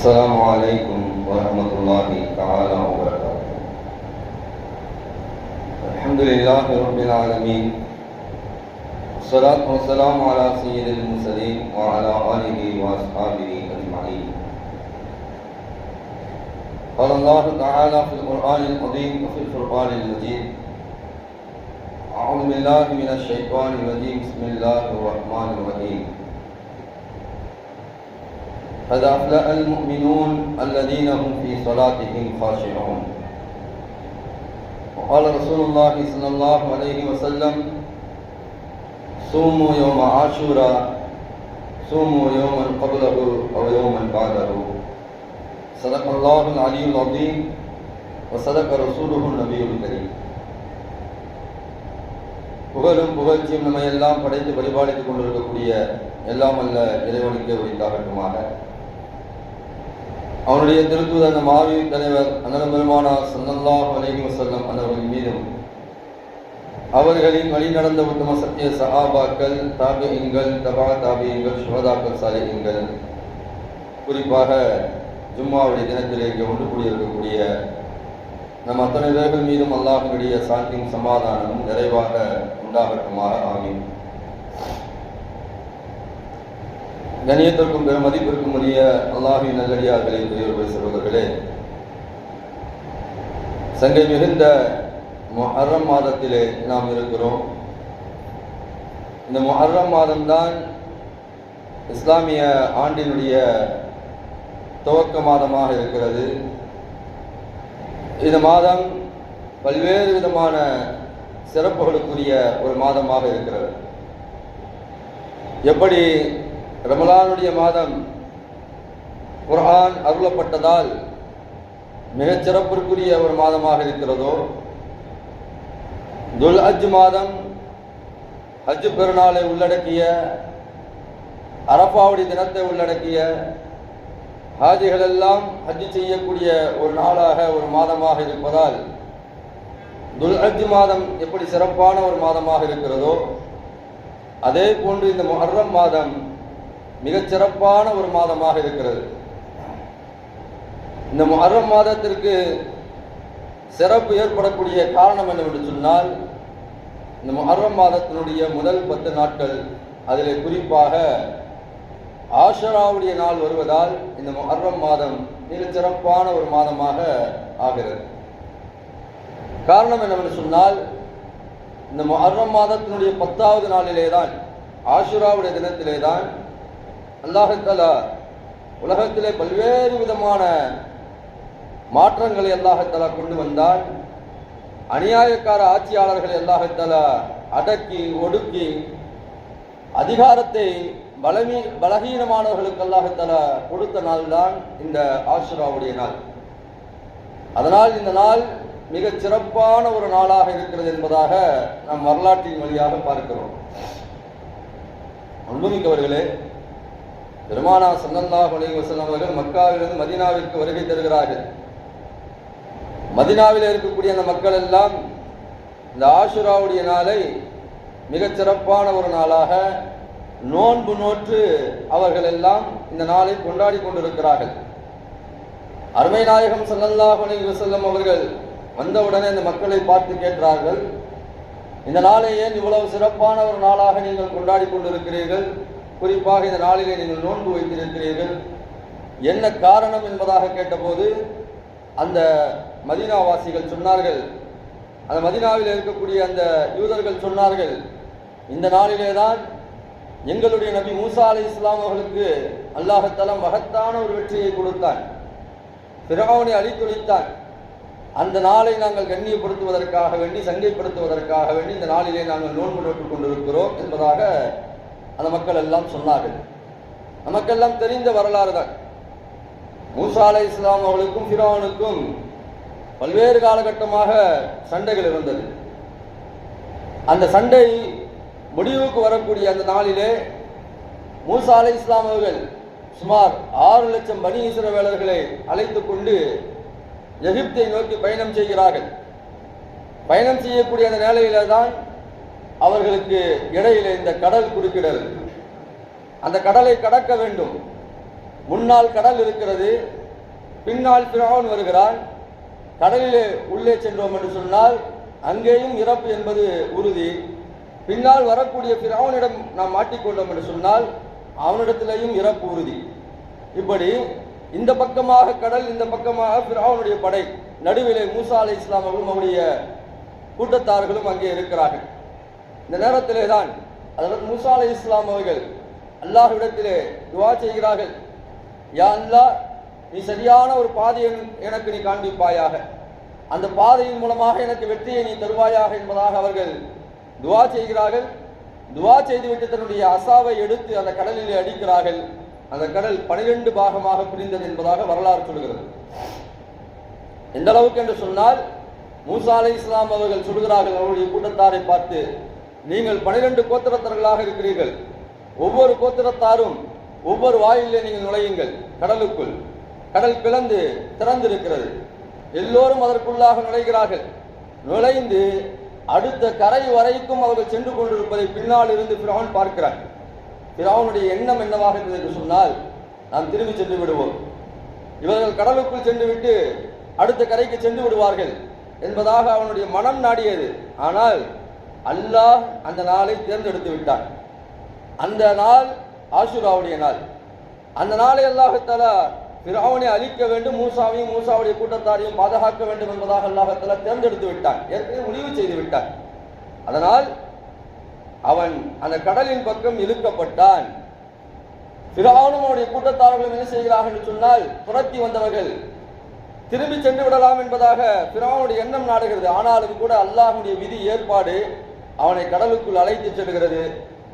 السلام علیکم ورحمۃ اللہ تعالی وبرکاتہ الحمد رب العالمین صلاة والسلام علی سید المرسلین وعلى آلہ واصحابہ اجمعین قال اللہ تعالی فی القرآن القدیم وفی الفرقان المجید اعوذ باللہ من الشیطان الرجیم بسم اللہ الرحمن الرحیم قد أفلح المؤمنون الذين هم في صلاتهم خاشعون وقال رسول الله صلى الله عليه وسلم صوموا يوم عاشوراء صوموا يوما قبله أو يوما بعده صدق الله العلي العظيم وصدق رسوله النبي الكريم புகழும் புகழ்ச்சியும் நம்ம எல்லாம் படைத்து பரிபாலித்துக் கொண்டிருக்கக்கூடிய எல்லாம் அல்ல இறைவனுக்கு உரித்தாகட்டுமாக அவனுடைய திருத்துவது அந்த மாவி தலைவர் அண்ணன் பெருமானார் சல்லல்லாஹு அலைஹி வசல்லம் அன்னவர்கள் மீதும். அவர்களின் வழி நடந்த உத்தம சத்திய சஹாபாக்கள் தாபியங்கள் தபா தாபியங்கள் சுகதாக்கள் சாலிகங்கள் குறிப்பாக ஜும்மாவுடைய தினத்திலே இங்கே ஒன்று கூடியிருக்கக்கூடிய நம் அத்தனை பேர்கள் மீதும் அல்லாஹனுடைய சாந்தியும் சமாதானமும் நிறைவாக உண்டாகட்டுமாக. ஆமீன். கணியத்திற்கும் பெரும் மதிப்பிற்கும் உரிய அல்லாஹி நல்லடியார்களே பெரியவர்கள் சொல்வர்களே சங்கை மிகுந்த மொஹர்ரம் மாதத்திலே நாம் இருக்கிறோம். இந்த மொஹர்ரம் மாதம்தான் இஸ்லாமிய ஆண்டினுடைய துவக்க மாதமாக இருக்கிறது. இந்த மாதம் பல்வேறு விதமான சிறப்புகளுக்குரிய ஒரு மாதமாக இருக்கிறது. எப்படி ரமலானுடைய மாதம் குர்ஆன் அருளப்பட்டதால் மிகச் சிறப்பிற்குரிய ஒரு மாதமாக இருக்கிறதோ துல் அஜ் மாதம் ஹஜ் பெருநாளை உள்ளடக்கிய அரபாவுடைய தினத்தை உள்ளடக்கிய ஹாஜிகள் எல்லாம் ஹஜ் செய்யக்கூடிய ஒரு நாளாக ஒரு மாதமாக இருப்பதால் துல் அஜ் மாதம் எப்படி சிறப்பான ஒரு மாதமாக இருக்கிறதோ அதே போன்று இந்த முஹர்ரம் மாதம் மிகச் சிறப்பான ஒரு மாதமாக இருக்கிறது. இந்த முஹர்ரம் மாதத்திற்கு சிறப்பு ஏற்படக்கூடிய காரணம் என்னவென்று சொன்னால் இந்த முஹர்ரம் மாதத்தினுடைய முதல் பத்து நாட்கள் அதில் குறிப்பாக ஆஷராவுடைய நாள் வருவதால் இந்த முஹர்ரம் மாதம் மிகச் சிறப்பான ஒரு மாதமாக ஆகிறது. காரணம் என்னவென்று சொன்னால் இந்த முஹர்ரம் மாதத்தினுடைய பத்தாவது நாளிலே தான் ஆஷுராவுடைய தினத்திலே தான் அல்லாஹத்தலா உலகத்திலே பல்வேறு விதமான மாற்றங்களை அல்லாஹத்தலா கொண்டு வந்தால் அநியாயக்கார ஆட்சியாளர்களை அல்லாஹத்தலா அடக்கி ஒடுக்கி அதிகாரத்தை பலமீ பலகீனமானவர்களுக்கு அல்லாஹத்தலா கொடுத்த நாள் தான் இந்த ஆசுராவுடைய நாள். அதனால் இந்த நாள் மிகச் சிறப்பான ஒரு நாளாக இருக்கிறது என்பதாக நாம் வரலாற்றின் வழியாக பார்க்கிறோம். அன்புமிக்கவர்களே பெருமானா சல்லல்லாஹ் அலைஹி வஸல்லம் அவர்கள் மக்காவிலிருந்து மதினாவிற்கு வருகை தருகிறார்கள். மதீனாவில் இருக்கக்கூடிய அந்த மக்கள் எல்லாம் இந்த ஆஷுராவுடைய நாளை மிகச் சிறப்பான ஒரு நாளாக நோன்பு நோற்று அவர்கள் எல்லாம் இந்த நாளை கொண்டாடி கொண்டிருக்கிறார்கள். அருமை நாயகம் சல்லல்லாஹ் அலைஹி அவர்கள் வந்தவுடனே இந்த மக்களை பார்த்து கேட்டார்கள் இந்த நாளை ஏன் இவ்வளவு சிறப்பான ஒரு நாளாக நீங்கள் கொண்டாடி கொண்டிருக்கிறீர்கள்? குறிப்பாக இந்த நாளிலே நீங்கள் நோன்பு வைத்திருக்கிறீர்கள். என்ன காரணம் என்பதாக கேட்டபோது அந்த மதீனாவாசிகள் சொன்னார்கள். அந்த மதீனாவில் இருக்கக்கூடிய அந்த யூதர்கள் சொன்னார்கள் இந்த நாளிலே தான் எங்களுடைய நபி மூசா அலி இஸ்லாம் அவர்களுக்கு அல்லாஹத்தலம் மகத்தான ஒரு வெற்றியை கொடுத்தான். பிறவனை அழித்தொழித்தான் அந்த நாளை நாங்கள் கண்ணியப்படுத்துவதற்காக வேண்டி சங்கைப்படுத்துவதற்காக வேண்டி இந்த நாளிலே நாங்கள் நோன்பு நோட்டுக் கொண்டிருக்கிறோம் என்பதாக அந்த மக்கள் எல்லாம் சொன்னார்கள். நமக்கெல்லாம் தெரிந்த வரலாறு தான். மூசா அலை இஸ்லாம் அவர்களுக்கும் ஃபிரோனுக்கும் பல்வேறு காலகட்டமாக சண்டைகள் இருந்தது. அந்த சண்டை முடிவுக்கு வரக்கூடிய அந்த நாளிலே மூசா அலை இஸ்லாம் அவர்கள் சுமார் ஆறு லட்சம் பனி இஸ்ரவேலர்களை அழைத்து கொண்டு எகிப்தை நோக்கி பயணம் செய்கிறார்கள். பயணம் செய்யக்கூடிய அந்த வேலையில தான் அவர்களுக்கு இடையில இந்த கடல் குறுக்கிடல். அந்த கடலை கடக்க வேண்டும். முன்னால் கடல் இருக்கிறது பின்னால் பிராவன் வருகிறான். கடலிலே உள்ளே சென்றோம் என்று சொன்னால் அங்கேயும் இறப்பு என்பது உறுதி. பின்னால் வரக்கூடிய பிராவனிடம் நாம் மாட்டிக்கொண்டோம் என்று சொன்னால் அவனிடத்திலேயும் இறப்பு உறுதி. இப்படி இந்த பக்கமாக கடல் இந்த பக்கமாக பிராவனுடைய படை. நடுவிலே மூசா அலை இஸ்லாம் அவர்களும் அவருடைய கூட்டத்தார்களும் அங்கே இருக்கிறார்கள். இந்த நேரத்திலே தான் அதாவது மூசா அலி இஸ்லாம் அவர்கள் அல்லாஹ்விடத்திலே துவா செய்கிறார்கள். யா அல்லா நீ சரியான ஒரு பாதையை எனக்கு நீ காண்பிப்பாயாக. அந்த பாதையின் மூலமாக எனக்கு வெற்றியை நீ தருவாயாக என்பதாக அவர்கள் துவா செய்கிறார்கள். துவா செய்துவிட்டு தன்னுடைய அசாவை எடுத்து அந்த கடலிலே அடிக்கிறார்கள். அந்த கடல் பனிரெண்டு பாகமாக பிரிந்தது என்பதாக வரலாறு சொல்கிறது. எந்த அளவுக்கு என்று சொன்னால் மூசா அலை இஸ்லாம் அவர்கள் சொல்கிறார்கள் அவருடைய கூட்டத்தாரை பார்த்து நீங்கள் பனிரெண்டு கோத்திரத்தர்களாக இருக்கிறீர்கள். ஒவ்வொரு கோத்திரத்தாரும் ஒவ்வொரு வாயிலே நீங்கள் நுழையுங்கள். கடலுக்குள். கடல் பிளந்து திறந்திருக்கிறது. எல்லோரும் அதற்குள்ளாக நுழைகிறார்கள். நுழைந்து அடுத்த கரை வரைக்கும் அவர்கள் சென்று கொண்டிருப்பதை பின்னால் இருந்து பிரான் பார்க்கிறான் பிராவனுடைய எண்ணம் என்னவாக இருந்தது என்று சொன்னால் நாம் திரும்பி சென்று விடுவோம். இவர்கள் கடலுக்குள் சென்று விட்டு அடுத்த கரைக்கு சென்று விடுவார்கள் என்பதாக அவனுடைய மனம் நாடியது. ஆனால் அல்லாஹ் அந்த நாளை தேர்ந்தெடுத்து விட்டான். அந்த நாள் ஆசுராவுடைய நாள். அந்த நாளை அல்லாஹத்தாலா பிராவனை அழிக்க வேண்டும் மூசாவையும் மூசாவுடைய கூட்டத்தாரையும் பாதுகாக்க வேண்டும் என்பதாக அல்லாஹத்தாலா தேர்ந்தெடுத்து விட்டான். ஏற்கனவே முடிவு செய்து விட்டான். அதனால் அவன் அந்த கடலின் பக்கம் இழுக்கப்பட்டான். பிராவனும் அவனுடைய கூட்டத்தார்களும் என்ன செய்கிறார்கள் என்று சொன்னால் துரத்தி வந்தவர்கள் திரும்பி சென்று விடலாம் என்பதாக பிராவனுடைய எண்ணம் நாடுகிறது. ஆனாலும் கூட அல்லாஹ்வுடைய விதி ஏற்பாடு அவனை கடலுக்குள் அழைத்து செல்கிறது.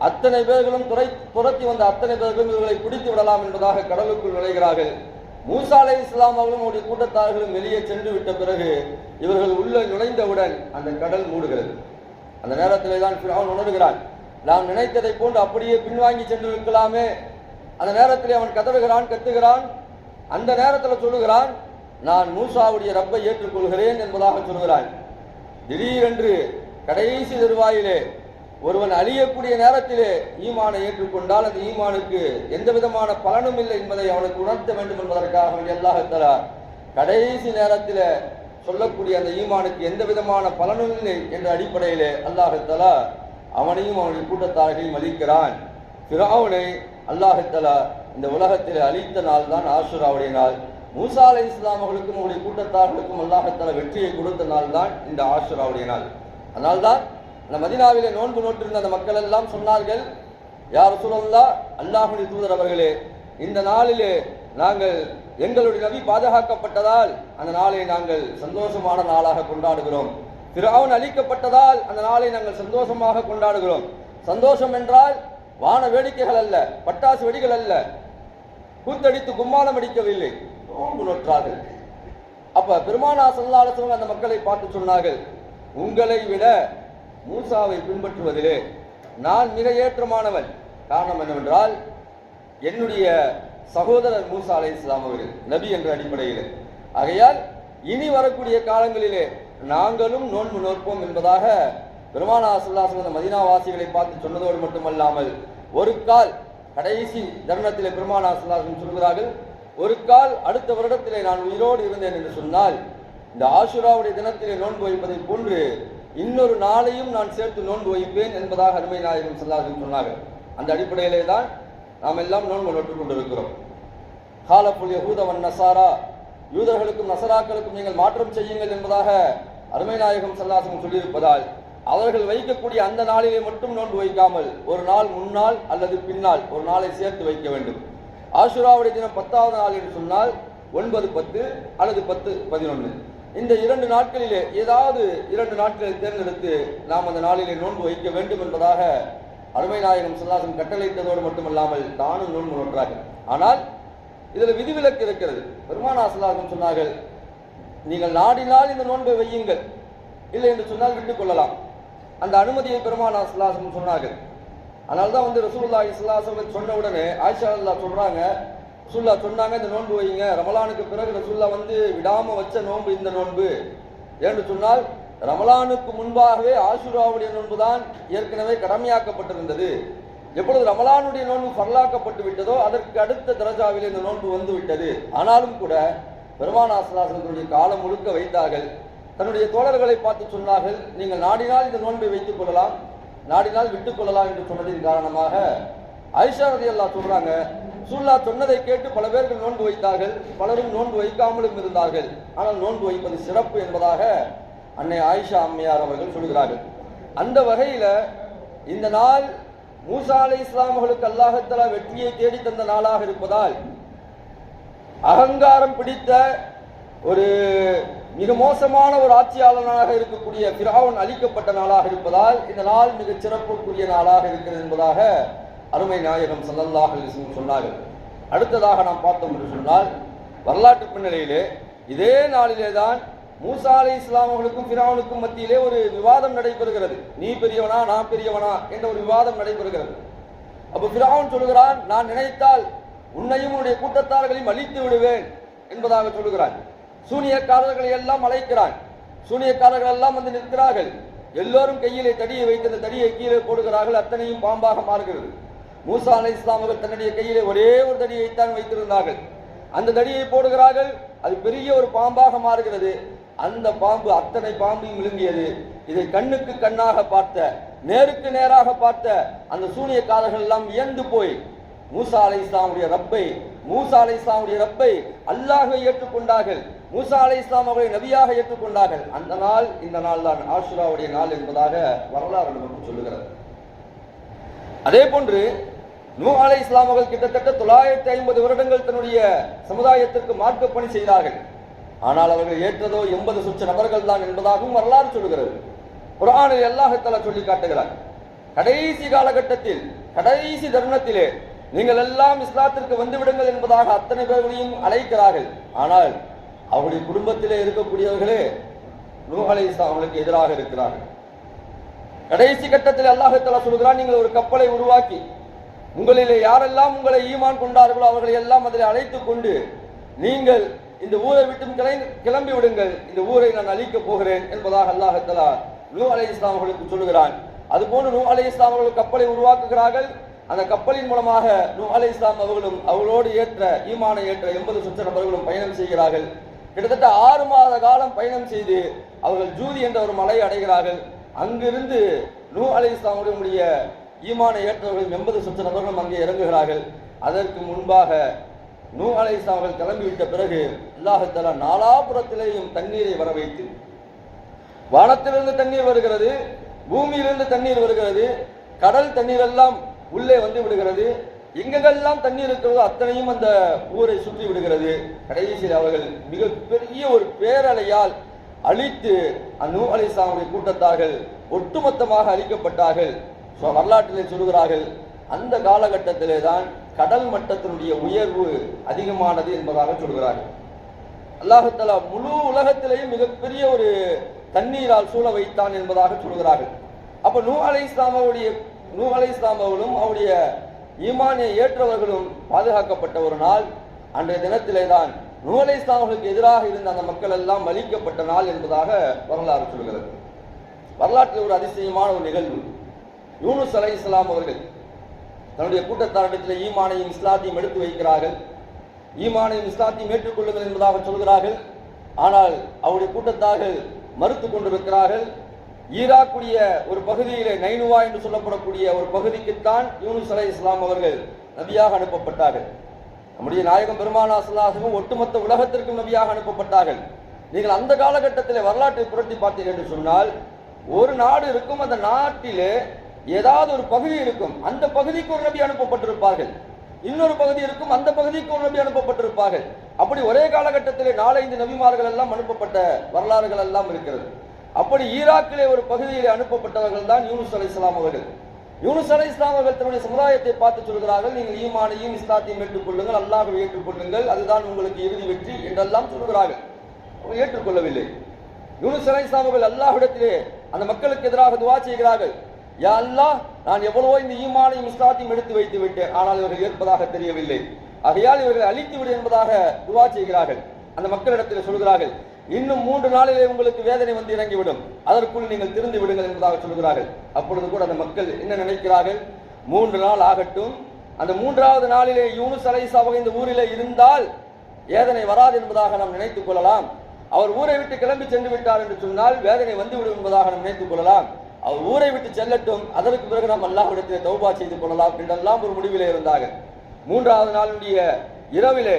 அத்தனை பேர்களும் துறை துரத்தி வந்த அத்தனை பேர்களும் இவர்களை பிடித்து விடலாம் என்பதாக கடலுக்குள் நுழைகிறார்கள். மூசா அலை இஸ்லாம் அவர்களும் அவருடைய கூட்டத்தார்களும் வெளியே சென்று விட்ட பிறகு இவர்கள் உள்ள நுழைந்தவுடன் அந்த கடல் மூடுகிறது. அந்த நேரத்திலே தான் அவன் உணர்கிறான். நாம் நினைத்ததை போன்று அப்படியே பின்வாங்கி சென்று இருக்கலாமே அந்த நேரத்தில் அவன் கதறுகிறான் கத்துகிறான். அந்த நேரத்தில் சொல்லுகிறான் நான் மூசாவுடைய ரப்பை ஏற்றுக்கொள்கிறேன் என்பதாக சொல்கிறான். திடீரென்று கடைசி தருவாயிலே ஒருவன் அழியக்கூடிய நேரத்திலே ஈமானை ஏற்றுக்கொண்டால் அந்த ஈமானுக்கு எந்த விதமான பலனும் இல்லை என்பதை அவனுக்கு உணர்த்த வேண்டும் என்பதற்காக வேண்டி கடைசி நேரத்தில் சொல்லக்கூடிய அந்த ஈமானுக்கு எந்த விதமான பலனும் இல்லை என்ற அடிப்படையிலே அல்லாஹ் அவனையும் அவனுடைய கூட்டத்தார்களையும் அழிக்கிறான். ஃபிரௌனை அல்லாஹ் இந்த உலகத்தில் அழித்த நாள் தான் ஆசுராவுடைய நாள். மூசா அலை இஸ்லாம் அவருடைய கூட்டத்தார்களுக்கும் அல்லாஹ் வெற்றியை கொடுத்த நாள் தான் இந்த ஆசுராவுடைய நாள். அதனால்தான் அந்த மதினாவிலே நோன்பு நோட்டிருந்த அந்த மக்கள் எல்லாம் சொன்னார்கள் யார் சொல்லா அல்லாஹுடைய தூதர் அவர்களே இந்த நாளிலே நாங்கள் எங்களுடைய நபி பாதுகாக்கப்பட்டதால் அந்த நாளை நாங்கள் சந்தோஷமான நாளாக கொண்டாடுகிறோம். பிறவன் அழிக்கப்பட்டதால் அந்த நாளை நாங்கள் சந்தோஷமாக கொண்டாடுகிறோம். சந்தோஷம் என்றால் வான வேடிக்கைகள் அல்ல பட்டாசு வெடிகள் அல்ல. கூத்தடித்து கும்மாளம் அடிக்கவில்லை. நோன்பு நோற்றார்கள். அப்ப பெருமானா சல்லாலசவங்க அந்த மக்களை பார்த்து சொன்னார்கள் உங்களை விட மூசாவை பின்பற்றுவதிலே நான் மிக ஏற்றமானவன். காரணம் என்னவென்றால் என்னுடைய சகோதரர் மூசா அலை இஸ்லாம் அவர்கள் நபி என்ற அடிப்படையில். ஆகையால் இனி வரக்கூடிய காலங்களிலே நாங்களும் நோன்பு நோற்போம் என்பதாக பெருமானா சல்லாசம் அந்த மதினாவாசிகளை பார்த்து சொன்னதோடு மட்டுமல்லாமல் ஒரு கால் கடைசி தருணத்திலே பெருமானா சல்லாசம் சொல்கிறார்கள் ஒரு கால் அடுத்த வருடத்திலே நான் உயிரோடு இருந்தேன் என்று சொன்னால் இந்த ஆசுராவுடைய தினத்திலே நோன்பு வைப்பதை போன்று இன்னொரு நாளையும் நான் சேர்த்து நோன்பு வைப்பேன் என்பதாக அருமை நாயகம் சல்லாசம் சொன்னார்கள். அந்த அடிப்படையிலே தான் நாம் எல்லாம் நோன்பு நோட்டுக் கொண்டிருக்கிறோம். காலப்புல் யஹூதவன் நசாரா யூதர்களுக்கும் நசராக்களுக்கும் நீங்கள் மாற்றம் செய்யுங்கள் என்பதாக அருமை நாயகம் சல்லாசம் சொல்லியிருப்பதால் அவர்கள் வைக்கக்கூடிய அந்த நாளிலே மட்டும் நோன்பு வைக்காமல் ஒரு நாள் முன்னால் அல்லது பின்னால் ஒரு நாளை சேர்த்து வைக்க வேண்டும். ஆசுராவுடைய தினம் பத்தாவது நாள் என்று சொன்னால் ஒன்பது பத்து அல்லது பத்து பதினொன்று இந்த இரண்டு நாட்களிலே ஏதாவது இரண்டு நாட்களை தேர்ந்தெடுத்து நாம் அந்த நாளிலே நோன்பு வைக்க வேண்டும் என்பதாக அருமை நாயகம் சொல்லாசம் கட்டளைத்ததோடு மட்டுமல்லாமல் தானும் நோன்பு நோற்றார்கள். ஆனால் இதில் விதிவிலக்கு இருக்கிறது. பெருமானா சொல்லாசம் சொன்னார்கள் நீங்கள் நாடினால் இந்த நோன்பை வையுங்கள். இல்லை என்று சொன்னால் விட்டுக் கொள்ளலாம். அந்த அனுமதியை பெருமானா சொல்லாசம் சொன்னார்கள். அதனால்தான் வந்து ரசூல்லா இஸ்லாசம் சொன்ன உடனே ஆயிஷா அல்லா சொல்றாங்க ரசூல்லா சொன்னாங்க இந்த நோன்பு வைங்க ரமலானுக்கு பிறகு ரசூல்லா வந்து விடாம வச்ச நோன்பு இந்த நோன்பு. ஏன்னு சொன்னால் ரமலானுக்கு முன்பாகவே ஆசுராவுடைய நோன்பு தான் ஏற்கனவே கடமையாக்கப்பட்டிருந்தது. எப்பொழுது ரமலானுடைய நோன்பு பரலாக்கப்பட்டு விட்டதோ அதற்கு அடுத்த தரஜாவில் இந்த நோன்பு வந்து விட்டது. ஆனாலும் கூட பெருமானாசலாசனுடைய காலம் முழுக்க வைத்தார்கள். தன்னுடைய தோழர்களை பார்த்து சொன்னார்கள் நீங்கள் நாடினால் இந்த நோன்பை வைத்துக் கொள்ளலாம் நாடினால் விட்டுக் கொள்ளலாம் என்று சொன்னதின் காரணமாக ஐஷா ரதி அல்லா சொல்றாங்க சுல்லா சொன்னதை கேட்டு பல பேர்கள் நோன்பு வைத்தார்கள் பலரும் நோன்பு வைக்காமலும் இருந்தார்கள். ஆனால் நோன்பு வைப்பது சிறப்பு என்பதாக அன்னை ஆயிஷா அம்மையார் அவர்கள் சொல்கிறார்கள். அந்த வகையில் இந்த நாள் மூசா அலை இஸ்லாமர்களுக்கு அல்லாஹத்தலா வெற்றியை தேடி தந்த நாளாக இருப்பதால் அகங்காரம் பிடித்த ஒரு மிக மோசமான ஒரு ஆட்சியாளனாக இருக்கக்கூடிய பிராவன் அளிக்கப்பட்ட நாளாக இருப்பதால் இந்த நாள் மிக சிறப்புக்குரிய நாளாக இருக்கிறது என்பதாக அருமை நாயகம் சல்லல்லாஹ் சொன்னார்கள். அடுத்ததாக நாம் பார்த்தோம் என்று சொன்னால் வரலாற்று பின்னணியிலே இதே நாளிலே தான் மூசா அலி இஸ்லாமர்களுக்கும் பிராவனுக்கும் மத்தியிலே ஒரு விவாதம் நடைபெறுகிறது. நீ பெரியவனா நான் பெரியவனா என்ற ஒரு விவாதம் நடைபெறுகிறது. அப்போ பிராவன் சொல்கிறான் நான் நினைத்தால் உன்னையும் உன்னுடைய கூட்டத்தார்களையும் அழித்து விடுவேன் என்பதாக சொல்கிறான். சூனியக்காரர்களை எல்லாம் அழைக்கிறான். சூனியக்காரர்கள் எல்லாம் வந்து நிற்கிறார்கள். எல்லோரும் கையிலே தடியை வைத்து அந்த தடியை கீழே போடுகிறார்கள். அத்தனையும் பாம்பாக மாறுகிறது. மூசா அலை இஸ்லாமர்கள் தன்னுடைய கையிலே ஒரே ஒரு தடியைத்தான் வைத்திருந்தார்கள். அந்த தடியை போடுகிறார்கள். அது பெரிய ஒரு பாம்பாக மாறுகிறது. அந்த பாம்பு அத்தனை பாம்பையும் விழுங்கியது. இதை கண்ணுக்கு கண்ணாக பார்த்த நேருக்கு நேராக பார்த்த அந்த சூனியக்காரர்கள் எல்லாம் வியந்து போய் மூசா அலை இஸ்லாமுடைய ரப்பை மூசா அலை இஸ்லாமுடைய ரப்பை அல்லாஹை ஏற்றுக்கொண்டார்கள். மூசா அலை இஸ்லாம் அவரை நபியாக ஏற்றுக்கொண்டார்கள். அந்த நாள் இந்த நாள் தான் ஆஷுராவுடைய நாள் என்பதாக வரலாறு நமக்கு சொல்லுகிறது. அதே போன்று நூ அலை இஸ்லாம் அவர்கள் கிட்டத்தட்ட தொள்ளாயிரத்தி ஐம்பது வருடங்கள் தன்னுடைய சமுதாயத்திற்கு மார்க்க பணி செய்தார்கள். ஆனால் அவர்கள் ஏற்றதோ எண்பது சுற்ற நபர்கள் தான் என்பதாகவும் வரலாறு சொல்லுகிறது. குரானில் அல்லாஹத்தலா சொல்லி காட்டுகிறார். கடைசி காலகட்டத்தில் கடைசி தருணத்திலே நீங்கள் எல்லாம் இஸ்லாத்திற்கு வந்துவிடுங்கள் என்பதாக அத்தனை பேர்களையும் அழைக்கிறார்கள். ஆனால் அவருடைய குடும்பத்திலே இருக்கக்கூடியவர்களே நூ அலை இஸ்லாம் அவர்களுக்கு எதிராக இருக்கிறார்கள். கடைசி கட்டத்தில் அல்லாஹத்தலா சொல்கிறான் நீங்கள் ஒரு கப்பலை உருவாக்கி உங்களிலே யாரெல்லாம் உங்களை ஈமான் கொண்டார்களோ அவர்களை எல்லாம் அதில் அழைத்துக் கொண்டு நீங்கள் இந்த ஊரை விட்டும் கிளை- கிளம்பி விடுங்கள். இந்த ஊரை நான் அழிக்கப் போகிறேன் என்பதாக அல்லாஹத்தலா நூ அலை இஸ்லாம் அவர்களுக்கு சொல்லுகிறான். அதுபோன்று நூ அலை இஸ்லாம் அவர்கள் கப்பலை உருவாக்குகிறார்கள். அந்த கப்பலின் மூலமாக நூ அலை இஸ்லாம் அவர்களும் அவர்களோடு ஏற்ற ஈமானை ஏற்ற எண்பது சுற்ற நபர்களும் பயணம் செய்கிறார்கள். கிட்டத்தட்ட ஆறு மாத காலம் பயணம் செய்து அவர்கள் ஜூதி என்ற ஒரு மலையை அடைகிறார்கள். அங்கிருந்து நூ அலை இஸ்லாமுடைய ஈமான ஏற்றவர்கள் எண்பது சுற்ற நபர்களும் அங்கே இறங்குகிறார்கள். அதற்கு முன்பாக நூ அலை அவர்கள் கிளம்பிவிட்ட பிறகு அல்லாஹத்தலா நாலாபுரத்திலேயும் தண்ணீரை வர வைத்து வானத்திலிருந்து தண்ணீர் வருகிறது பூமியிலிருந்து தண்ணீர் வருகிறது கடல் தண்ணீர் எல்லாம் உள்ளே வந்து விடுகிறது எங்கெங்கெல்லாம் தண்ணீர் இருக்கிறதோ அத்தனையும் அந்த ஊரை சுற்றி விடுகிறது. கடைசியில் அவர்கள் மிகப்பெரிய ஒரு பேரலையால் அழித்து அந்நூ அலிஸ்லாமுடைய கூட்டத்தார்கள் ஒட்டுமொத்தமாக அழிக்கப்பட்டார்கள். வரலாற்றிலே சொல்கிறார்கள் அந்த காலகட்டத்திலே தான் கடல் மட்டத்தினுடைய உயர்வு அதிகமானது என்பதாக சொல்கிறார்கள் அல்லாஹத்தலா முழு உலகத்திலேயும் மிகப்பெரிய ஒரு தண்ணீரால் சூழ வைத்தான் என்பதாக சொல்கிறார்கள் அப்ப நூ அலை இஸ்லாமாவுடைய நூ அலை இஸ்லாமாவும் அவருடைய ஈமானிய ஏற்றவர்களும் பாதுகாக்கப்பட்ட ஒரு நாள் அன்றைய தினத்திலே தான் நூ அலை இஸ்லாமர்களுக்கு எதிராக இருந்த அந்த மக்கள் எல்லாம் அழிக்கப்பட்ட நாள் என்பதாக வரலாறு சொல்கிறது வரலாற்றில் ஒரு அதிசயமான ஒரு நிகழ்வு. யூனுஸ் அலை இஸ்லாம் அவர்கள் தன்னுடைய கூட்டத்தாரிடத்தில் ஈமானையும் இஸ்லாத்தையும் எடுத்து வைக்கிறார்கள். ஈமானையும் இஸ்லாத்தையும் ஏற்றுக்கொள்ளுங்கள் என்பதாக சொல்கிறார்கள். ஆனால் அவருடைய கூட்டத்தார்கள் மறுத்து கொண்டிருக்கிறார்கள். ஈராக்குடைய ஒரு பகுதியிலே நைனுவா என்று சொல்லப்படக்கூடிய ஒரு பகுதிக்குத்தான் யூனுஸ் அலை இஸ்லாம் அவர்கள் நபியாக அனுப்பப்பட்டார்கள். நம்முடைய நாயகம் பெருமானா சல்லாசமும் ஒட்டுமொத்த உலகத்திற்கும் நபியாக அனுப்பப்பட்டார்கள். நீங்கள் அந்த காலகட்டத்தில் வரலாற்றை புரட்டி பார்த்தீர்கள் என்று சொன்னால் ஒரு நாடு இருக்கும் அந்த நாட்டிலே ஏதாவது ஒரு பகுதி இருக்கும் அந்த பகுதிக்கு ஒரு நபி அனுப்பப்பட்டிருப்பார்கள். இன்னொரு பகுதி இருக்கும் அந்த பகுதிக்கு ஒரு நபி அனுப்பப்பட்டிருப்பார்கள். அப்படி ஒரே காலகட்டத்தில் நாலஞ்சு நபிமார்கள் எல்லாம் அனுப்பப்பட்ட வரலாறுகள் எல்லாம் இருக்கிறது. அப்படி ஈராக்கிலே ஒரு பகுதியில் அனுப்பப்பட்டவர்கள் தான் யூனுஸ் அலை இஸ்லாம் அவர்கள். யூனுஸ் அலை இஸ்லாம் அவர்கள் தன்னுடைய சமுதாயத்தை பார்த்து சொல்கிறார்கள் நீங்கள் ஈமானையும் இஸ்லாத்தையும் ஏற்றுக்கொள்ளுங்கள் அல்லாஹ்வை ஏற்றுக்கொள்ளுங்கள் அதுதான் உங்களுக்கு இறுதி வெற்றி என்றெல்லாம் சொல்கிறார்கள். ஏற்றுக்கொள்ளவில்லை. யூனுஸ் அலை இஸ்லாம் அவர்கள் அல்லாஹ்விடத்திலே அந்த மக்களுக்கு எதிராக துவா செய்கிறார்கள். யா நான் எவ்வளவோ இந்த ஈமானையும் இஸ்லாத்தையும் எடுத்து வைத்து விட்டேன். ஆனால் இவர்கள் ஏற்பதாக தெரியவில்லை. ஆகையால் இவர்களை அழித்து விடு என்பதாக துவா செய்கிறார்கள். அந்த மக்களிடத்தில் சொல்கிறார்கள் இன்னும் மூன்று நாளிலே உங்களுக்கு வேதனை வந்து இறங்கிவிடும். அதற்குள் நீங்கள் திருந்து விடுங்கள் என்பதாக சொல்கிறார்கள். அப்பொழுது கூட அந்த மக்கள் என்ன நினைக்கிறார்கள்? மூன்று நாள் ஆகட்டும். அந்த மூன்றாவது நாளிலே யூனுஸ் அலைசா இந்த ஊரிலே இருந்தால் வேதனை வராது என்பதாக நாம் நினைத்துக் கொள்ளலாம். அவர் ஊரை விட்டு கிளம்பி சென்று விட்டார் என்று சொன்னால் வேதனை வந்துவிடும் என்பதாக நாம் நினைத்துக் கொள்ளலாம். அவர் ஊரை விட்டு செல்லட்டும். அதற்கு பிறகு நாம் அல்லாஹ்விடத்திலே தௌபா செய்து கொள்ளலாம் என்றெல்லாம் ஒரு முடிவிலே இருந்தாக மூன்றாவது நாளுடைய இரவிலே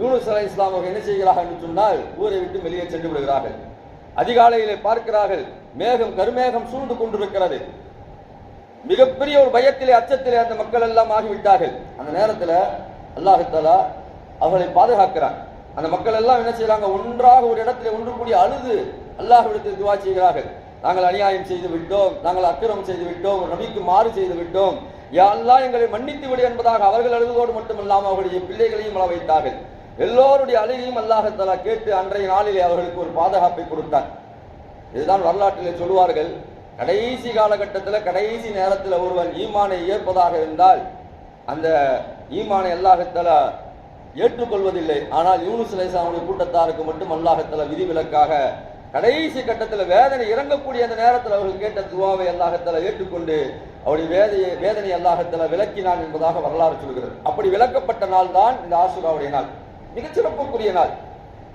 யூனுஸ் அலை இஸ்லாம் அவர்கள் என்ன செய்கிறார்கள் என்று சொன்னால் ஊரை விட்டு வெளியே சென்று விடுகிறார்கள். அதிகாலையிலே பார்க்கிறார்கள் மேகம் கருமேகம் சூழ்ந்து கொண்டிருக்கிறது. மிகப்பெரிய ஒரு பயத்திலே அச்சத்திலே அந்த மக்கள் எல்லாம் ஆகிவிட்டார்கள். அந்த நேரத்தில் அல்லாஹாலா அவர்களை பாதுகாக்கிறான். அந்த மக்கள் எல்லாம் என்ன செய்கிறாங்க ஒன்றாக ஒரு இடத்திலே ஒன்று கூடி அழுது அல்லாஹ்விடத்தில் துவா செய்கிறார்கள். நாங்கள் அநியாயம் செய்து விட்டோம் நாங்கள் அக்கிரமம் செய்து விட்டோம் நபிக்கு மாறு செய்து விட்டோம். யா எங்களை மன்னித்து விடு என்பதாக அவர்கள் அழுதோடு மட்டுமல்லாமல் அவருடைய பிள்ளைகளையும் அள வைத்தார்கள். எல்லோருடைய அழுகையும் அல்லாஹத்தாலா கேட்டு அன்றைய நாளிலே அவர்களுக்கு ஒரு பாதுகாப்பை கொடுத்தார் இதுதான் வரலாற்றிலே சொல்லுவார்கள் கடைசி காலகட்டத்தில் கடைசி நேரத்தில் ஒருவன் ஈமானை ஏற்பதாக இருந்தால் அந்த ஈமானை அல்லாஹத்தால ஏற்றுக்கொள்வதில்லை. ஆனால் யூனுஸ் அலைசாமுடைய கூட்டத்தாருக்கு மட்டும் அல்லாஹத்தால விதிவிலக்காக கடைசி கட்டத்தில் வேதனை இறங்கக்கூடிய அந்த நேரத்தில் அவர்கள் கேட்ட துவாவை அல்லாஹத்தில் ஏற்றுக்கொண்டு அவருடைய வேதையை வேதனை அல்லாஹத்தில் விளக்கினான் என்பதாக வரலாறு சொல்கிறது. அப்படி விளக்கப்பட்ட நாள் தான் இந்த ஆசுராவுடைய நாள். மிகச் சிறப்புக்குரிய நாள்.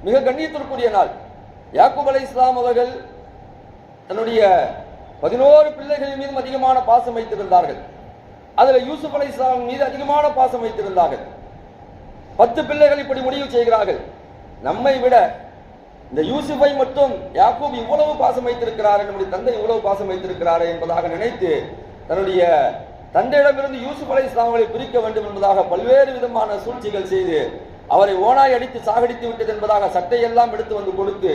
மிக கண்ணியத்திற்குரிய நாள். யாக்குப் அலை இஸ்லாம் அவர்கள் தன்னுடைய பதினோரு பிள்ளைகள் மீதும் அதிகமான பாசம் வைத்திருந்தார்கள். அதில் யூசுப் அலை இஸ்லாம் மீது அதிகமான பாசம் வைத்திருந்தார்கள். பத்து பிள்ளைகள் இப்படி முடிவு செய்கிறார்கள். நம்மை விட இந்த யூசுஃபை மட்டும் யாக்கூப் இவ்வளவு பாசம் வைத்திருக்கிறார் நம்முடைய தந்தை இவ்வளவு பாசம் வைத்திருக்கிறாரே என்பதாக நினைத்து தன்னுடைய தந்தையிடமிருந்து யூசுப் அலை இஸ்லாமலை பிரிக்க வேண்டும் என்பதாக பல்வேறு விதமான சூழ்ச்சிகள் செய்து அவரை ஓனாய் அடித்து சாகடித்து விட்டது என்பதாக சட்டையெல்லாம் எடுத்து வந்து கொடுத்து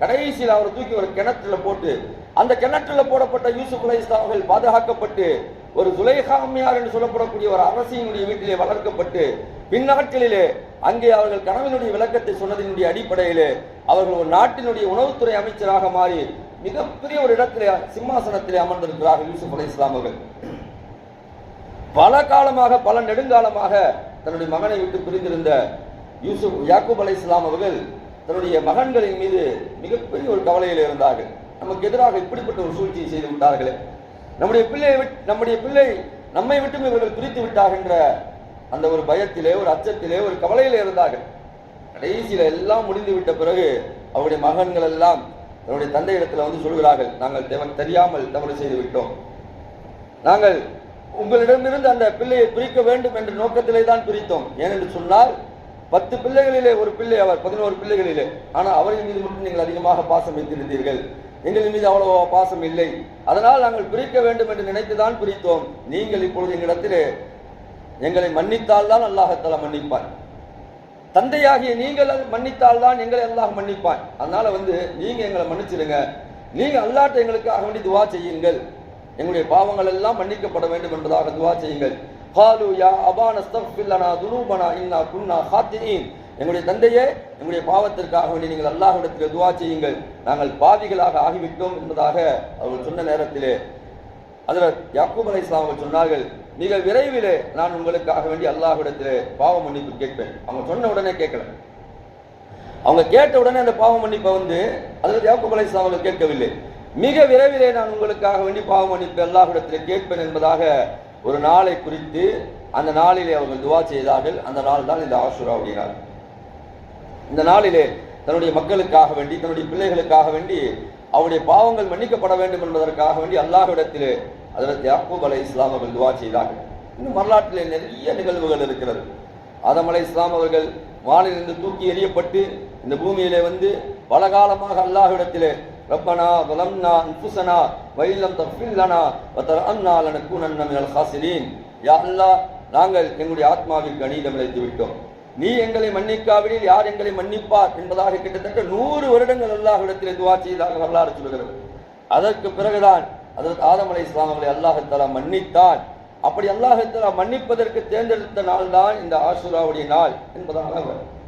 கடைசியில் அவரை தூக்கி ஒரு கிணற்றுல போட்டு அந்த கிணற்றுல போடப்பட்ட யூசுப் அலை அவர்கள் பாதுகாக்கப்பட்டு ஒரு துலைகாமியார் என்று சொல்லப்படக்கூடிய ஒரு அரசியினுடைய வீட்டிலே வளர்க்கப்பட்டு பின்னாட்களிலே அங்கே அவர்கள் கனவினுடைய விளக்கத்தை சொன்னதினுடைய அடிப்படையிலே அவர்கள் ஒரு நாட்டினுடைய உணவுத்துறை அமைச்சராக மாறி மிகப்பெரிய ஒரு இடத்திலே சிம்மாசனத்திலே அமர்ந்திருக்கிறார்கள் யூசுப் அலை இஸ்லாமர்கள் பல காலமாக பல நெடுங்காலமாக தன்னுடைய மகனை விட்டு பிரிந்திருந்த யூசுப் யாக்கூப் அலை இஸ்லாம் அவர்கள் தன்னுடைய மகன்களின் மீது மிகப்பெரிய ஒரு கவலையில் இருந்தார்கள். நமக்கு எதிராக இப்படிப்பட்ட ஒரு சூழ்ச்சியை செய்து விட்டார்களே. நம்முடைய பிள்ளையை விட் நம்முடைய பிள்ளை நம்மை விட்டும் இவர்கள் பிரித்து விட்டார்கின்ற அந்த ஒரு பயத்திலே ஒரு அச்சத்திலே ஒரு கவலையிலே இருந்தார்கள். கடைசியில் எல்லாம் முடிந்து விட்ட பிறகு அவருடைய மகன்கள் எல்லாம் தன்னுடைய தந்தையிடத்தில் வந்து சொல்கிறார்கள் நாங்கள் தேவன் தெரியாமல் தவறு செய்து விட்டோம். நாங்கள் உங்களிடமிருந்து அந்த பிள்ளையை பிரிக்க வேண்டும் என்ற நோக்கத்திலே தான் பிரித்தோம். ஏனென்று சொன்னால் பத்து பிள்ளைகளிலே ஒரு பிள்ளை அவர் பதினோரு பிள்ளைகளிலே. ஆனால் அவரின் மீது மட்டும் நீங்கள் அதிகமாக பாசம் வைத்திருந்தீர்கள். எங்களின் மீது அவ்வளவு பாசம் இல்லை. அதனால் நாங்கள் பிரிக்க வேண்டும் என்று நினைத்துதான் பிரித்தோம். நீங்கள் இப்பொழுது எங்களிடத்திலே எங்களை மன்னித்தால் தான் அல்லாஹத்தால மன்னிப்பார் தந்தையாகிய நீங்கள் மன்னித்தால் தான் எங்களை அல்லாஹ் மன்னிப்பான். அதனால வந்து நீங்க எங்களை மன்னிச்சிடுங்க. நீங்க அல்லாட்ட எங்களுக்காக வேண்டி துவா செய்யுங்கள். எங்களுடைய பாவங்கள் எல்லாம் மன்னிக்கப்பட வேண்டும் என்பதாக துவா செய்யுங்கள். காலு யா அபான ஸ்தஃபில்லனா துனூபனா இன்னா குன்னா ஹாத்தியின் எங்களுடைய தந்தையே எங்களுடைய பாவத்திற்காக வேண்டி நீங்கள் அல்லாஹிடத்தில் துவா செய்யுங்கள். நாங்கள் பாவிகளாக ஆகிவிட்டோம் என்பதாக அவர்கள் சொன்ன நேரத்திலே. அதில் யாக்கூப் அலை அவர்கள் சொன்னார்கள் மிக விரைவிலே நான் உங்களுக்காக வேண்டி அல்லாஹ்விடத்திலே பாவ மன்னிப்பு கேட்பேன். அவங்க சொன்ன உடனே கேட்கல. அவங்க கேட்ட உடனே அந்த பாவ மன்னிப்பை வந்து அதில் யாக்கூப் அலை அவர்கள் கேட்கவில்லை. மிக விரைவிலே நான் உங்களுக்காக வேண்டி பாவ மன்னிப்பு அல்லாஹிடத்தில் கேட்பேன் என்பதாக ஒரு நாளை குறித்து அந்த நாளிலே அவர்கள் துவா செய்தார்கள். அந்த நாள் தான் இந்த ஆசுரா நாள். இந்த நாளிலே தன்னுடைய மக்களுக்காக வேண்டி தன்னுடைய பிள்ளைகளுக்காக வேண்டி அவருடைய பாவங்கள் மன்னிக்கப்பட வேண்டும் என்பதற்காக வேண்டி அல்லாஹ்விடத்திலே அதற்கு யாக்கூப் அலை இஸ்லாம் அவர்கள் துவா செய்தார்கள். இன்னும் வரலாற்றிலே நிறைய நிகழ்வுகள் இருக்கிறது. ஆதம் அலை இஸ்லாம் அவர்கள் வானிலிருந்து தூக்கி எறியப்பட்டு இந்த பூமியிலே வந்து பல காலமாக அல்லாஹ்விடத்திலே ரப்பனா வலம்னா அன்ஃபுஸனா வைல்லம் தஃபில் லனா வதர்அன்னா லனகுனன்ன மினல் ஹாசிரீன் யா அல்லாஹ் நாங்கள் எங்களுடைய ஆத்மாவில் கணிதம் இழைத்து விட்டோம். நீ எங்களை மன்னிக்காவிடில் யார் எங்களை மன்னிப்பார் என்பதாக கிட்டத்தட்ட நூறு வருடங்கள் அல்லாஹ்விடத்திலே துவா செய்தாக வரலாறு சொல்கிறது அதற்கு பிறகுதான் அதற்கு ஆதம் அலை இஸ்லாம் அவர்களை அல்லாஹத்தாலா மன்னித்தான். அப்படி அல்லாஹத்தாலா மன்னிப்பதற்கு தேர்ந்தெடுத்த நாள் தான் இந்த ஆசுராவுடைய நாள் என்பதாக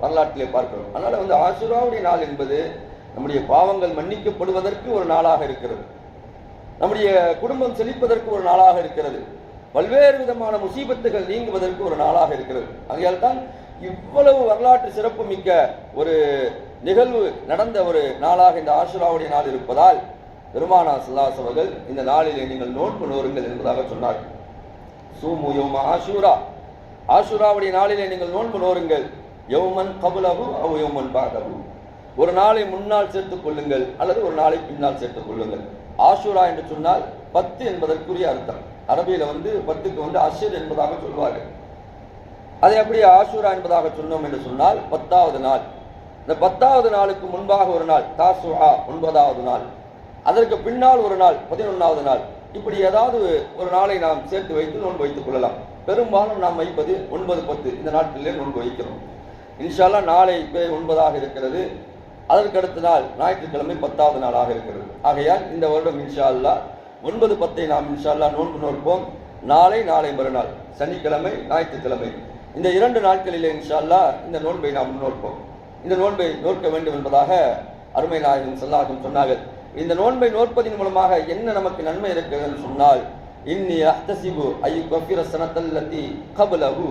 வரலாற்றிலே பார்க்கிறோம். அதனால் வந்து ஆசுராவுடைய நாள் என்பது நம்முடைய பாவங்கள் மன்னிக்கப்படுவதற்கு ஒரு நாளாக இருக்கிறது. நம்முடைய குடும்பம் செழிப்பதற்கு ஒரு நாளாக இருக்கிறது. பல்வேறு விதமான முசீபத்துகள் நீங்குவதற்கு ஒரு நாளாக இருக்கிறது. ஆகையால் தான் இவ்வளவு வரலாற்று சிறப்பு மிக்க ஒரு நிகழ்வு நடந்த ஒரு நாளாக இந்த ஆசுராவுடைய நாள் இருப்பதால் பெருமானா சுல்லாஸ் அவர்கள் இந்த நாளிலே நீங்கள் நோன்பு நோருங்கள் என்பதாக சொன்னார்கள் சூமு யோம ஆஷூரா. ஆஷூராவுடைய நாளிலே நீங்கள் நோன்பு நோருங்கள். யௌமன் கபுலகு அவ் யௌமன் பாதவு ஒரு நாளை முன்னால் சேர்த்துக் கொள்ளுங்கள் அல்லது ஒரு நாளை பின்னால் சேர்த்துக் கொள்ளுங்கள். ஆஷூரா என்று சொன்னால் பத்து என்பதற்குரிய அர்த்தம். அரபியில வந்து பத்துக்கு வந்து அஷர் என்பதாக சொல்வார்கள். அதை எப்படி ஆஷூரா என்பதாக சொன்னோம் என்று சொன்னால் பத்தாவது நாள். இந்த பத்தாவது நாளுக்கு முன்பாக ஒரு நாள் தாசுஹா ஒன்பதாவது நாள். அதற்கு பின்னால் ஒரு நாள் பதினொன்றாவது நாள். இப்படி ஏதாவது ஒரு நாளை நாம் சேர்த்து வைத்து நோன்பு வைத்துக் கொள்ளலாம். பெரும்பாலும் நாம் வைப்பது ஒன்பது பத்து. இந்த நாட்களிலே நோன்பு வைக்கிறோம். இன்ஷால்லா நாளை இப்போ ஒன்பதாக இருக்கிறது. அதற்கு அடுத்த நாள் ஞாயிற்றுக்கிழமை பத்தாவது நாளாக இருக்கிறது. ஆகையால் இந்த வருடம் இன்ஷா அல்லா ஒன்பது பத்தை நாம் இன்ஷா அல்லா நோன்பு நோற்போம். நாளை நாளை மறுநாள் சனிக்கிழமை ஞாயிற்றுக்கிழமை. இந்த இரண்டு நாட்களிலே இன்ஷா அல்லா இந்த நோன்பை நாம் நோற்போம் இந்த நோன்பை நோக்க வேண்டும் என்பதாக அருமை நாயகம் செல்லாகும் சொன்னார்கள். இந்த நோன்பை நோற்பதின் மூலமாக என்ன நமக்கு நன்மை இருக்கிறதுன்னு சொன்னால் இன்னி அஹ்தசிபு ஐ கஃபிர சனத்தல்லத்தி கபலகு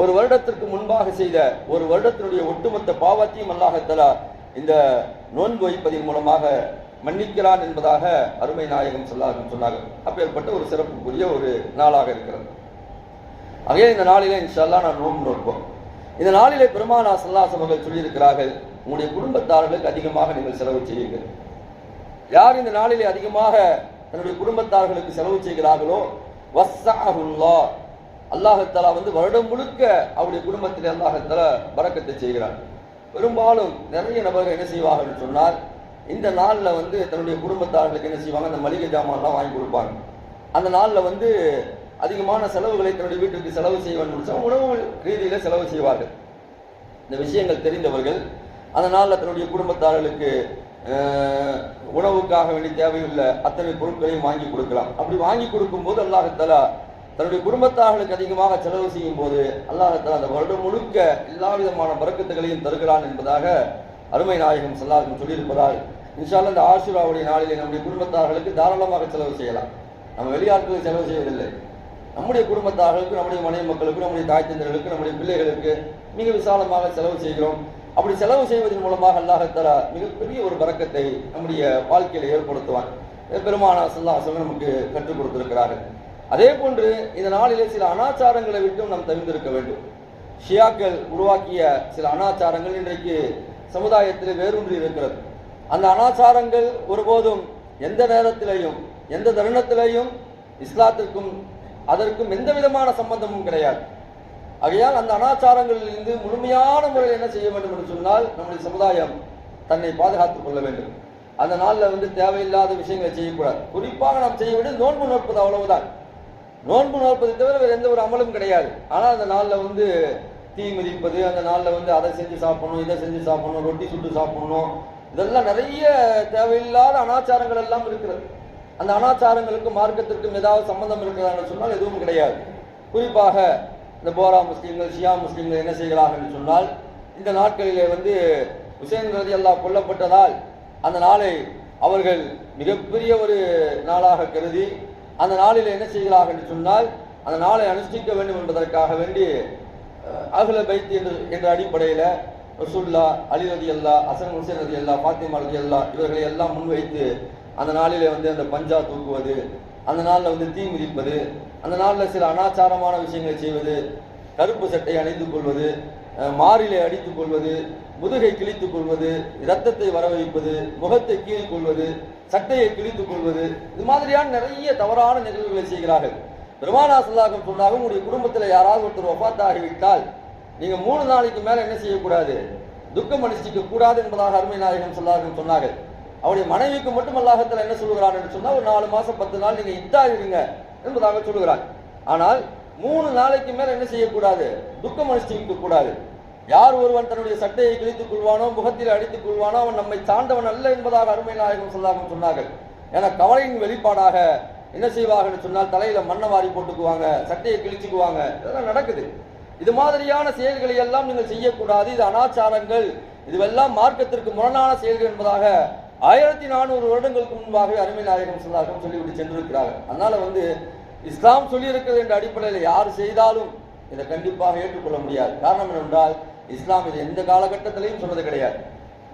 ஒரு வருடத்திற்கு முன்பாக செய்த ஒரு வருடத்தினுடைய ஒட்டுமொத்த பாவத்தையும் அல்லாஹத்தலா இந்த நோன்பு வைப்பதின் மூலமாக மன்னிக்கிறான் என்பதாக அருமை நாயகம் சொல்லாகும் சொன்னார்கள். அப்பேற்பட்ட ஒரு சிறப்புக்குரிய ஒரு நாளாக இருக்கிறது. ஆகவே இந்த நாளிலே இன்ஷால்லா நான் நோன்பு நோற்போம். இந்த நாளிலே பெருமானா சல்லாஸ் அவர்கள் சொல்லியிருக்கிறார்கள் உங்களுடைய குடும்பத்தார்களுக்கு அதிகமாக நீங்கள் செலவு செய்யுங்கள். யார் இந்த நாளிலே அதிகமாக தன்னுடைய குடும்பத்தார்களுக்கு செலவு செய்கிறார்களோ வஸ்ஸஅஹுல்லா அல்லாஹத்தலா வந்து வருடம் முழுக்க அவருடைய குடும்பத்தில் அல்லாஹத்தலா வரக்கத்தை செய்கிறார் பெரும்பாலும் நிறைய நபர்கள் என்ன செய்வார்கள் சொன்னால் இந்த நாளில் வந்து தன்னுடைய குடும்பத்தார்களுக்கு என்ன செய்வாங்க? அந்த மளிகை ஜாமான்லாம் வாங்கி கொடுப்பாங்க. அந்த நாளில் வந்து அதிகமான செலவுகளை தன்னுடைய வீட்டுக்கு செலவு செய்ய சொன்னால் உணவு ரீதியில் செலவு செய்வார்கள். இந்த விஷயங்கள் தெரிந்தவர்கள் அந்த நாளில் தன்னுடைய குடும்பத்தார்களுக்கு உணவுக்காக வேண்டிய தேவையுள்ள அத்தனை பொருட்களையும் வாங்கி கொடுக்கலாம். அப்படி வாங்கி கொடுக்கும்போது அல்லாஹத்தலா தன்னுடைய குடும்பத்தார்களுக்கு அதிகமாக செலவு செய்யும் போது அல்லாஹத்தால் அந்த வருடம் முழுக்க எல்லா விதமான பறக்கத்துகளையும் தருகிறான் என்பதாக அருமை நாயகம் சொல்லார்கள் சொல்லியிருப்பதால் இன்ஷால்ல இந்த ஆசுராவுடைய நாளிலே நம்முடைய குடும்பத்தார்களுக்கு தாராளமாக செலவு செய்யலாம். நம்ம வெளியாட்களுக்கு செலவு செய்வதில்லை. நம்முடைய குடும்பத்தார்களுக்கு நம்முடைய மனைவி மக்களுக்கு நம்முடைய தாய் தந்தர்களுக்கு நம்முடைய பிள்ளைகளுக்கு மிக விசாலமாக செலவு செய்கிறோம். அப்படி செலவு செய்வதன் மூலமாக அல்லாஹத்தலா மிகப்பெரிய ஒரு பறக்கத்தை நம்முடைய வாழ்க்கையில ஏற்படுத்துவான். பெருமானா சல்லாஹ் நமக்கு கற்றுக் கொடுத்திருக்கிறார்கள். அதே போன்று இந்த நாளிலே சில அனாச்சாரங்களை விட்டும் நாம் தவிர்த்திருக்க வேண்டும். ஷியாக்கள் உருவாக்கிய சில அனாச்சாரங்கள் இன்றைக்கு சமுதாயத்தில் வேரூன்றி இருக்கிறது. அந்த அனாச்சாரங்கள் ஒருபோதும் எந்த நேரத்திலையும் எந்த தருணத்திலையும் இஸ்லாத்திற்கும் அதற்கும் எந்த விதமான சம்பந்தமும் கிடையாது. ஆகையால் அந்த அனாச்சாரங்களிலிருந்து முழுமையான முறையில் என்ன செய்ய வேண்டும் என்று சொன்னால் நம்முடைய சமுதாயம் தன்னை பாதுகாத்துக் கொள்ள வேண்டும். அந்த நாளில் வந்து தேவையில்லாத விஷயங்களை செய்யக்கூடாது. குறிப்பாக நாம் செய்ய வேண்டும் நோன்பு நோற்பது அவ்வளவுதான். நோன்பு நோற்பதை தவிர வேறு எந்த ஒரு அமலும் கிடையாது. ஆனால் அந்த நாளில் வந்து தீ மிதிப்பது அந்த நாளில் வந்து அதை செஞ்சு சாப்பிடணும் இதை செஞ்சு சாப்பிடணும் ரொட்டி சுட்டு சாப்பிடணும் இதெல்லாம் நிறைய தேவையில்லாத அனாச்சாரங்கள் எல்லாம் இருக்கிறது. அந்த அனாச்சாரங்களுக்கும் மார்க்கத்திற்கும் ஏதாவது சம்பந்தம் இருக்கிறதான்னு சொன்னால் எதுவும் கிடையாது. குறிப்பாக இந்த போரா முஸ்லீம்கள் ஷியா முஸ்லீம்கள் என்ன செய்கிறார்கள் என்று சொன்னால் இந்த நாட்களிலே வந்து உசேன் ரதி அல்லாஹ் கொல்லப்பட்டதால் அந்த நாளை அவர்கள் மிகப்பெரிய ஒரு நாளாக கருதி அந்த நாளில் என்ன செய்கிறார்கள் என்று சொன்னால் அந்த நாளை அனுஷ்டிக்க வேண்டும் என்பதற்காக வேண்டி அகில அகல பைத் என்று என்ற அடிப்படையில் ரசூல்லா அலி ரதி அல்லா அசன் ஹுசேன் ரதி அல்லா பாத்திமா ரதி அல்லா இவர்களை எல்லாம் முன்வைத்து அந்த நாளிலே வந்து அந்த பஞ்சா தூக்குவது அந்த நாளில் வந்து தீ மிதிப்பது அந்த நாளில் சில அனாச்சாரமான விஷயங்களை செய்வது கருப்பு சட்டை அணிந்து கொள்வது மாறிலை அடித்துக் கொள்வது முதுகை கிழித்துக் கொள்வது இரத்தத்தை வரவழைப்பது முகத்தை கீழ் கொள்வது சட்டையை கிழித்துக் கொள்வது இது மாதிரியான நிறைய தவறான நிகழ்வுகளை செய்கிறார்கள். பெருமானா சொல்லாகம் சொன்னாங்க உங்களுடைய குடும்பத்தில் யாராவது ஒருத்தர் ஒப்பாத்தாகிவிட்டால் நீங்கள் மூணு நாளைக்கு மேலே என்ன செய்யக்கூடாது? துக்கம் அனுஷ்டிக்க கூடாது என்பதாக அருமை நாயகம் சொல்லார்கள் சொன்னார்கள். அவருடைய மனைவிக்கு மட்டும் அல்லாஹத்தில் என்ன சொல்லுகிறான் என்று சொன்னால் ஒரு நாலு மாதம் பத்து நாள் நீங்கள் இத்தா என்பதாக சொல்லுகிறார். ஆனால் மூணு நாளைக்கு மேலே என்ன செய்யக்கூடாது? துக்கம் அனுஷ்டிக்க கூடாது யார் ஒருவன் தன்னுடைய சட்டையை கிழித்துக் கொள்வானோ முகத்தில் அடித்துக் கொள்வானோ அவன் நம்மை சார்ந்தவன் அல்ல என்பதாக அருமை நாயகம் சொல்லாமல் சொன்னார்கள். என கவலையின் வெளிப்பாடாக என்ன செய்வார்கள் சொன்னால் தலையில மண்ணை வாரி போட்டுக்குவாங்க சட்டையை கிழிச்சுக்குவாங்க. இதெல்லாம் நடக்குது. இது மாதிரியான செயல்களை எல்லாம் நீங்கள் செய்யக்கூடாது. இது அனாச்சாரங்கள். இதுவெல்லாம் மார்க்கத்திற்கு முரணான செயல்கள் என்பதாக ஆயிரத்தி நானூறு வருடங்களுக்கு முன்பாகவே அருமை நாயகம் சொல்லார்கள் சொல்லிவிட்டு சென்றிருக்கிறார்கள். அதனால வந்து இஸ்லாம் சொல்லியிருக்கிறது என்ற அடிப்படையில் யார் செய்தாலும் இதை கண்டிப்பாக ஏற்றுக்கொள்ள முடியாது. காரணம் என்னவென்றால் இஸ்லாம் இது எந்த காலகட்டத்திலையும் சொன்னது கிடையாது.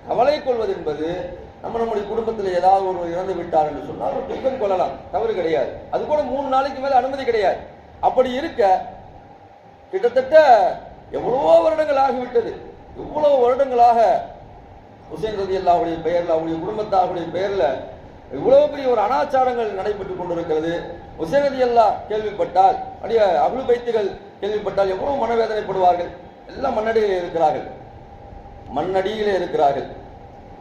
கவலை கொள்வது என்பது நம்ம நம்முடைய குடும்பத்தில் ஏதாவது ஒரு இறந்து விட்டார் என்று சொன்னால் ஒரு துக்கம் கொள்ளலாம். தவறு கிடையாது. அது கூட மூணு நாளைக்கு மேலே அனுமதி கிடையாது. அப்படி இருக்க கிட்டத்தட்ட எவ்வளவோ வருடங்கள் ஆகிவிட்டது. இவ்வளவு வருடங்களாக ஹுசைன் ரதி அல்லாவுடைய பெயரில் அவருடைய குடும்பத்தாருடைய பெயரில் இவ்வளவு பெரிய ஒரு அனாச்சாரங்கள் நடைபெற்றுக் கொண்டிருக்கிறது. ஹுசைன் ரதி அல்லா கேள்விப்பட்டால் அப்படியே அகுழு பைத்துகள் கேள்விப்பட்டால் எவ்வளவு மனவேதனைப்படுவார்கள். எல்லாம் மண்ணடியில் இருக்கிறார்கள். மண்ணடியில் இருக்கிறார்கள்.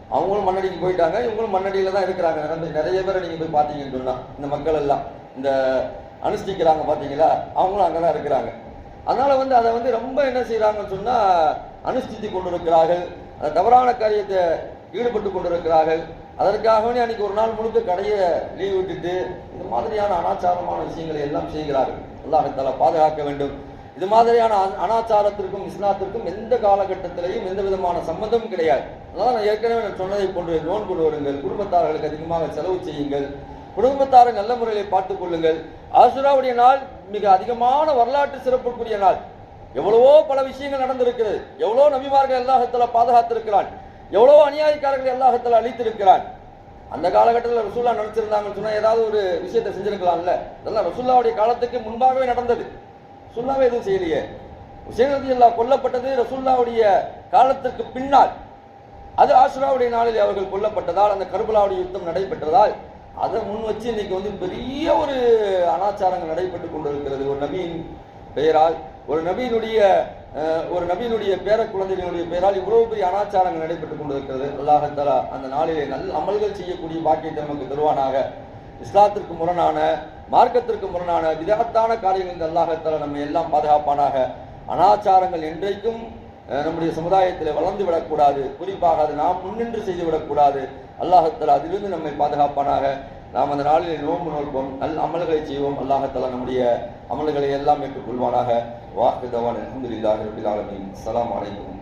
அவங்களும் மண்ணடிக்கு போயிட்டாங்க. இவங்களும் மண்ணடியில் தான் இருக்கிறாங்க. நிறைய- நிறைய பேரை நீங்கள் போய் பார்த்தீங்கன்னு சொன்னால் இந்த மக்கள் எல்லாம் இந்த அனுஷ்டிக்கிறாங்க பார்த்தீங்களா? அவங்களும் அங்கே தான் இருக்கிறாங்க. அதனால் வந்து அதை வந்து ரொம்ப என்ன செய்கிறாங்கன்னு சொன்னால் அனுஷ்டித்து கொண்டிருக்கிறார்கள். அந்த தவறான காரியத்தை ஈடுபட்டு கொண்டிருக்கிறார்கள். அதற்காகவே அன்னைக்கு ஒரு நாள் முழுக்க கடையை லீவ் விட்டுட்டு இந்த மாதிரியான அனாச்சாரமான விஷயங்களை எல்லாம் செய்கிறார்கள். எல்லாம் அல்லாஹத்தால பாதுகாக்க வேண்டும். இது மாதிரியான அ- அனாச்சாரத்திற்கும் இஸ்லாத்திற்கும் எந்த காலகட்டத்திலையும் எந்த விதமான சம்மந்தமும் கிடையாது. அதனால நான் ஏற்கனவே நான் சொன்னதை போன்று நோன்பு வருங்கள் குடும்பத்தார்களுக்கு அதிகமாக செலவு செய்யுங்கள் குடும்பத்தாரை நல்ல முறையில் பார்த்துக் கொள்ளுங்கள். ஆசுராவுடைய நாள் மிக அதிகமான வரலாற்று சிறப்புக்குரிய நாள். எவ்வளவோ பல விஷயங்கள் நடந்திருக்கிறது. எவ்வளோ நபிமார்கள் அல்லாஹத்துல பாதுகாத்திருக்கிறான். எவ்வளோ அநியாயக்காரர்கள் அல்லாஹத்துல அழித்திருக்கிறான். அந்த காலகட்டத்தில் ரசூல்லா நடிச்சிருந்தாங்கன்னு சொன்னால் ஏதாவது ஒரு விஷயத்தை செஞ்சிருக்கலாம்ல. இதெல்லாம் ரசூல்லாவுடைய காலத்துக்கு முன்பாகவே நடந்தது. சுல்லாவே எதுவும் செய்யலையே. ஹுசைன் அல்லா கொல்லப்பட்டது ரசுல்லாவுடைய காலத்திற்கு பின்னால். அது ஆசுராவுடைய நாளில் அவர்கள் கொல்லப்பட்டதால் அந்த கருபலாவுடைய யுத்தம் நடைபெற்றதால் அதை முன் வச்சு இன்னைக்கு வந்து பெரிய ஒரு அனாச்சாரங்கள் நடைபெற்று கொண்டிருக்கிறது. ஒரு நபியின் பெயரால் ஒரு நபியினுடைய ஒரு நபியினுடைய பேர குழந்தைகளுடைய பெயரால் இவ்வளவு பெரிய அனாச்சாரங்கள் நடைபெற்று கொண்டிருக்கிறது. அல்லாஹத்தலா அந்த நாளிலே நல்ல அமல்கள் செய்யக்கூடிய பாக்கியத்தை நமக்கு தருவானாக. இஸ்லாத்திற்கு முரணான மார்க்கத்திற்கு முரணான விதத்தான காரியங்கள் அல்லாஹத்தால் நம்ம எல்லாம் பாதுகாப்பானாக. அனாச்சாரங்கள் என்றைக்கும் நம்முடைய சமுதாயத்தில் வளர்ந்து விடக்கூடாது. குறிப்பாக அது நாம் முன்னின்று செய்து விடக்கூடாது. அல்லாஹத்தாலா அதிலிருந்து நம்மை பாதுகாப்பானாக. நாம் அந்த நாளில் நோன்பு நோற்போம் நல் அமல்களை செய்வோம். அல்லாஹத்தாலா நம்முடைய அமல்களை எல்லாம் ஏற்றுக்கொள்வானாக. வாக்கு தவான் அலமதுல்லாஹி ரபில் ஆலமீன். அஸ்ஸலாமு அலைக்கும்